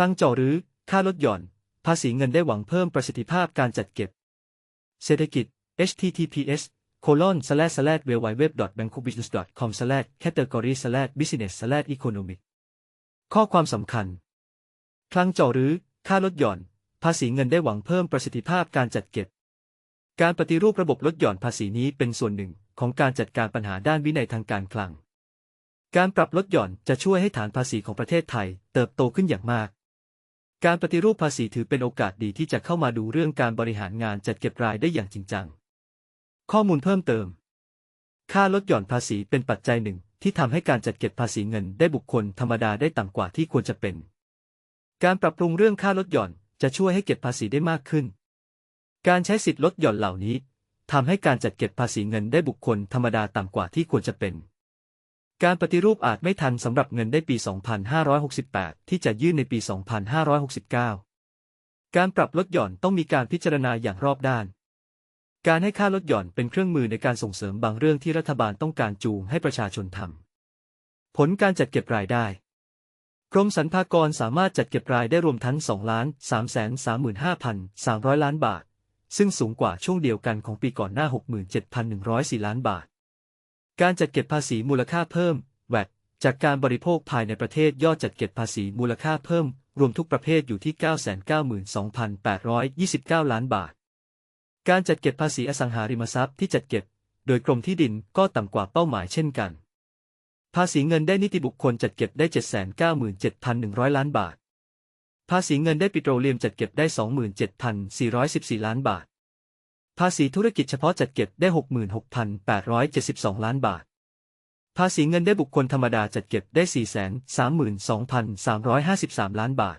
คลังเจาะหรือค่าลดหย่อน ภาษีเงินได้หวังเพิ่มประสิทธิภาพการจัดเก็บ เศรษฐกิจ https colon slash slash w w w b a n k o k b u s i n e s s com slash category slash business slash economic ข้อความสำคัญ คลังเจาะหรือค่าลดหย่อน ภาษีเงินได้หวังเพิ่มประสิทธิภาพการจัดเก็บ การปฏิรูประบบลดหย่อนภาษีนี้เป็นส่วนหนึ่งของการจัดการปัญหาด้านวินัยทางการคลัง การปรับลดหย่อนจะช่วยให้ฐานภาษีของประเทศไทยเติบโตขึ้นอย่างมาก การปฏิรูปภาษีถือเป็นโอกาสดีที่จะเข้ามาดูเรื่องการบริหารงานจัดเก็บรายได้อย่างจริงจัง ข้อมูลเพิ่มเติม ค่าลดหย่อนภาษีเป็นปัจจัยหนึ่งที่ทำให้การจัดเก็บภาษีเงินได้บุคคลธรรมดาได้ต่ำกว่าที่ควรจะเป็น การปรับปรุงเรื่องค่าลดหย่อนจะช่วยให้เก็บภาษีได้มากขึ้น การใช้สิทธิลดหย่อนเหล่านี้ทำให้การจัดเก็บภาษีเงินได้บุคคลธรรมดาต่ำกว่าที่ควรจะเป็น การปฏิรูปอาจไม่ทันสำหรับเงินได้ปี 2568 ที่จะยื่นในปี 2569 การปรับลดหย่อนต้องมีการพิจารณาอย่างรอบด้าน การให้ค่าลดหย่อนเป็นเครื่องมือในการส่งเสริมบางเรื่องที่รัฐบาลต้องการจูงให้ประชาชนทำ ผลการจัดเก็บรายได้ กรมสรรพากรสามารถจัดเก็บรายได้รวมทั้ง 2 ล้าน335,300 ล้านบาท ซึ่งสูงกว่าช่วงเดียวกันของปีก่อนหน้า 67,104 ล้านบาท การจัดเก็บภาษีมูลค่าเพิ่ม VAT จากการบริโภคภายในประเทศยอดจัดเก็บภาษีมูลค่าเพิ่ม รวมทุกประเภทอยู่ที่ 992,829 ล้านบาท การจัดเก็บภาษีอสังหาริมทรัพย์ที่จัดเก็บ โดยกรมที่ดินก็ต่ำกว่าเป้าหมายเช่นกัน ภาษีเงินได้นิติบุคคลจัดเก็บได้ 797,100 ล้านบาท ภาษีเงินได้ปิโตรเลียมจัดเก็บได้ 27,414 ล้านบาท ภาษีธุรกิจเฉพาะจัดเก็บได้ 66,872 ล้านบาท ภาษีเงินได้บุคคลธรรมดาจัดเก็บได้ 432,353 ล้านบาท